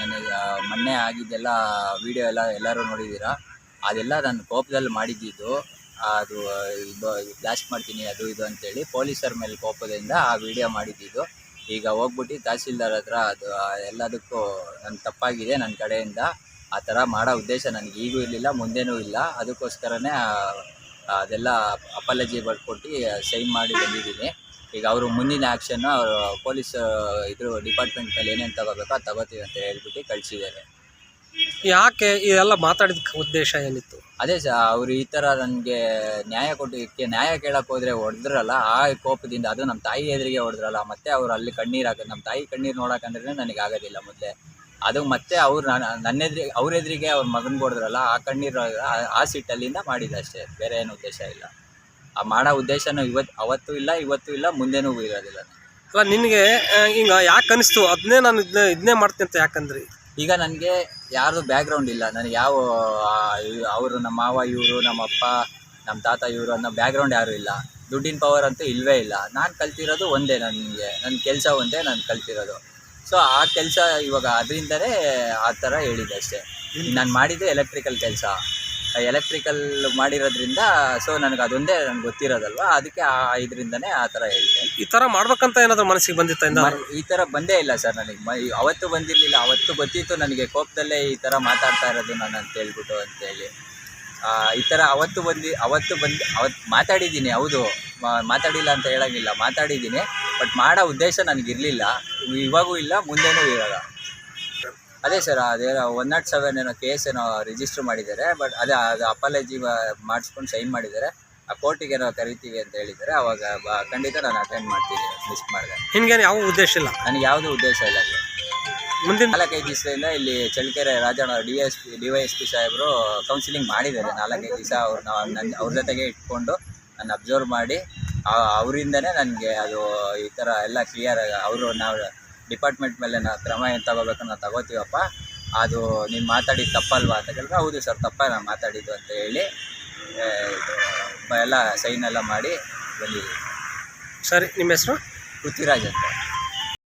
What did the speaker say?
ನನಗೆ ಮೊನ್ನೆ ಆಗಿದ್ದೆಲ್ಲ ವಿಡಿಯೋ ಎಲ್ಲ ಎಲ್ಲರೂ ನೋಡಿದ್ದೀರಾ? ಅದೆಲ್ಲ ನಾನು ಕೋಪದಲ್ಲಿ ಮಾಡಿದ್ದಿದ್ದು ಅದು ಬ್ಲಾಸ್ಟ್ ಮಾಡ್ತೀನಿ, ಅದು, ಇದು ಅಂತೇಳಿ ಪೊಲೀಸರ ಮೇಲೆ ಕೋಪದಿಂದ ಆ ವಿಡಿಯೋ ಮಾಡಿದ್ದಿದ್ದು ಈಗ ಹೋಗ್ಬಿಟ್ಟು ತಹಸೀಲ್ದಾರ್ ಹತ್ರ ಅದು ಎಲ್ಲದಕ್ಕೂ ನನ್ನ ತಪ್ಪಾಗಿದೆ ನನ್ನ ಕಡೆಯಿಂದ. ಆ ಥರ ಮಾಡೋ ಉದ್ದೇಶ ನನಗೆ ಈಗೂ ಇರಲಿಲ್ಲ, ಮುಂದೆನೂ ಇಲ್ಲ. ಅದಕ್ಕೋಸ್ಕರನೇ ಅದೆಲ್ಲ ಅಪಾಲಜಿ ಬರ್ಕೊಟ್ಟು ಸೈನ್ ಮಾಡಿ ಬಂದಿದ್ದೀನಿ. ಈಗ ಅವರು ಮುಂದಿನ ಆ್ಯಕ್ಷನ್ನು ಅವರು ಪೊಲೀಸ್ ಇದ್ರ ಡಿಪಾರ್ಟ್ಮೆಂಟ್ ಮೇಲೆ ಏನೇನು ತಗೋಬೇಕೋ ಅದು ತಗೋತೀವಿ ಅಂತ ಹೇಳ್ಬಿಟ್ಟು ಕಳಿಸಿದ್ದಾರೆ. ಯಾಕೆ ಇದೆಲ್ಲ ಮಾತಾಡಿದ ಉದ್ದೇಶ ಏನಿತ್ತು? ಅದೇ ಸರ್ ಅವರು ಈ ಥರ ನನಗೆ ನ್ಯಾಯ ಕೊಟ್ಟಿದ್ದಕ್ಕೆ ನ್ಯಾಯ ಕೇಳಕ್ಕೆ ಹೋದರೆ ಹೊಡೆದ್ರಲ್ಲ ಆ ಕೋಪದಿಂದ ಅದು ನಮ್ಮ ತಾಯಿ ಎದುರಿಗೆ ಹೊಡೆದ್ರಲ್ಲ ಮತ್ತೆ ಅವರು ಅಲ್ಲಿ ಕಣ್ಣೀರು ಹಾಕೋದು ನಮ್ಮ ತಾಯಿ ಕಣ್ಣೀರು ನೋಡೋಕಂದ್ರೆ ನನಗೆ ಆಗೋದಿಲ್ಲ ಮೊದಲೇ. ಅದು ಮತ್ತೆ ಅವ್ರು ನನ್ನ ಎದುರಿಗೆ ಅವ್ರ ಎದುರಿಗೆ ಅವ್ರ ಮಗನಿಗೆ ಹೊಡೆದ್ರಲ್ಲ ಆ ಕಣ್ಣೀರು ಆ- ಆ ಸಿಟ್ಟಲ್ಲಿಂದ ಮಾಡಿದ್ದು ಅಷ್ಟೇ ಬೇರೆ ಏನು ಉದ್ದೇಶ ಇಲ್ಲ. ಆ ಮಾಡೋ ಉದ್ದೇಶನ ಇವತ್ತು ಅವತ್ತು ಇಲ್ಲ ಇವತ್ತು ಇಲ್ಲ ಮುಂದೆನೂ ಇರೋದಿಲ್ಲ. ಅಲ್ಲ ನಿನಗೆ ಈಗ ಯಾಕೆ ಅನಿಸ್ತು? ಅದನ್ನೇ ನಾನು ಇದನ್ನೇ ಇದನ್ನೇ ಮಾಡ್ತೀನಿ ಅಂತ ಯಾಕಂದ್ರಿ? ಈಗ ನನಗೆ ಯಾರ್ದು ಬ್ಯಾಕ್ಗ್ರೌಂಡ್ ಇಲ್ಲ. ನನಗೆ ಯಾವ ಅವರು ನಮ್ಮ ಮಾವ ಇವರು ನಮ್ಮ ಅಪ್ಪ ನಮ್ಮ ತಾತ ಇವರು ಅನ್ನೋ ಬ್ಯಾಕ್ಗ್ರೌಂಡ್ ಯಾರೂ ಇಲ್ಲ. ದುಡ್ಡಿನ ಪವರ್ ಅಂತೂ ಇಲ್ಲವೇ ಇಲ್ಲ. ನಾನು ಕಲ್ತಿರೋದು ಒಂದೇ ನನಗೆ. ನನ್ನ ಕೆಲಸ ಒಂದೇ ನಾನು ಕಲ್ತಿರೋದು. ಸೊ ಆ ಕೆಲಸ ಇವಾಗ ಅದರಿಂದಲೇ ಆ ಥರ ಹೇಳಿದ್ದೆ ಅಷ್ಟೇ. ನಾನು ಮಾಡಿದ್ದೆ ಎಲೆಕ್ಟ್ರಿಕಲ್ ಕೆಲಸ. ಎಲೆಕ್ಟ್ರಿಕಲ್ ಮಾಡಿರೋದ್ರಿಂದ ಸೊ ನನಗೆ ಅದೊಂದೇ ನನಗೆ ಗೊತ್ತಿರೋದಲ್ವ? ಅದಕ್ಕೆ ಆ ಇದರಿಂದನೇ ಆ ಥರ ಹೇಳಿದೆ. ಈ ತರ ಮಾಡ್ಬೇಕಂತ ಏನಾದರೂ ಮನಸ್ಸಿಗೆ ಬಂದಿತ್ತ ಇಂದ? ಈ ಥರ ಬಂದೇ ಇಲ್ಲ ಸರ್ ನನಗೆ. ಮ ಅವತ್ತು ಬಂದಿರಲಿಲ್ಲ ಅವತ್ತು ಗೊತ್ತಿತ್ತು ನನಗೆ ಕೋಪದಲ್ಲೇ ಈ ಥರ ಮಾತಾಡ್ತಾ ಇರೋದು ನಾನು ಅಂತ ಹೇಳ್ಬಿಟ್ಟು ಅಂತೇಳಿ ಆ, ಈ ಥರ ಅವತ್ತು ಬಂದು ಅವತ್ತು ಬಂದು ಅವತ್ತು ಮಾತಾಡಿದ್ದೀನಿ ಹೌದು. ಮಾ- ಮಾತಾಡಿಲ್ಲ ಅಂತ ಹೇಳೋಂಗಿಲ್ಲ ಮಾತಾಡಿದ್ದೀನಿ. ಬಟ್ ಮಾಡೋ ಉದ್ದೇಶ ನನಗಿರಲಿಲ್ಲ. ಇವಾಗೂ ಇಲ್ಲ ಮುಂದೆನೂ ಇರಲ್ಲ. ಅದೇ ಸರ್ ಅದೇನೋ ಒನ್ ನಾಟ್ ಸೆವೆನ್ ಏನೋ ಕೇಸ್ ಏನೋ ರಿಜಿಸ್ಟರ್ ಮಾಡಿದ್ದಾರೆ ಬಟ್ ಅದೇ ಅದು ಅಪಾಲಜಿ ಮಾಡಿಸ್ಕೊಂಡು ಸೈನ್ ಮಾಡಿದ್ದಾರೆ. ಆ ಕೋರ್ಟಿಗೆ ಏನೋ ಕರಿತೀವಿ ಅಂತ ಹೇಳಿದ್ದಾರೆ. ಅವಾಗ ಬ- ಖಂಡಿತ ನಾನು ಅಟೆಂಡ್ ಮಾಡ್ತೀನಿ ಮಿಸ್ ಮಾಡಿದೆ. ನಿನ್ಗೇನು ಯಾವ ಉದ್ದೇಶ ಇಲ್ಲ? ನನಗೆ ಯಾವುದೂ ಉದ್ದೇಶ ಇಲ್ಲ ಸರ್ ಮುಂದಿನ ನಾಲ್ಕೈದು ದಿವಸದಿಂದ ಇಲ್ಲಿ Challakere Rajanna D S P D Y S P ಸಾಹೇಬರು ಕೌನ್ಸಿಲಿಂಗ್ ಮಾಡಿದ್ದಾರೆ. ನಾಲ್ಕೈದು ದಿವಸ ಅವ್ರು ನನ್ನ ಅವ್ರ ಜೊತೆಗೆ ಇಟ್ಕೊಂಡು ನಾನು ಅಬ್ಸರ್ವ್ ಮಾಡಿ ಆ- ಅವರಿಂದನೇ ನನಗೆ ಅದು ಈ ಥರ ಎಲ್ಲ ಕ್ಲಿಯರ್ ಅವರು ನಾವು ಡಿಪಾರ್ಟ್ಮೆಂಟ್ ಮೇಲೆ ನಾವು ಕ್ರಮ ಏನು ತಗೋಬೇಕು ನಾವು ತಗೋತೀವಪ್ಪ. ಅದು ನೀವು ಮಾತಾಡಿದ್ದು ತಪ್ಪಲ್ವಾ ಅಂತ ಕೇಳಿದ್ರೆ ಹೌದು ಸರ್ ತಪ್ಪ ನಾನು ಮಾತಾಡಿದ್ದು ಅಂತ ಹೇಳಿ ಎಲ್ಲ ಸೈನ್ ಎಲ್ಲ ಮಾಡಿ ಬಂದಿದ್ದೀವಿ ಸರಿ ನಿಮ್ಮ ಹೆಸರು? ಪೃಥ್ವಿರಾಜ್ ಅಂತ.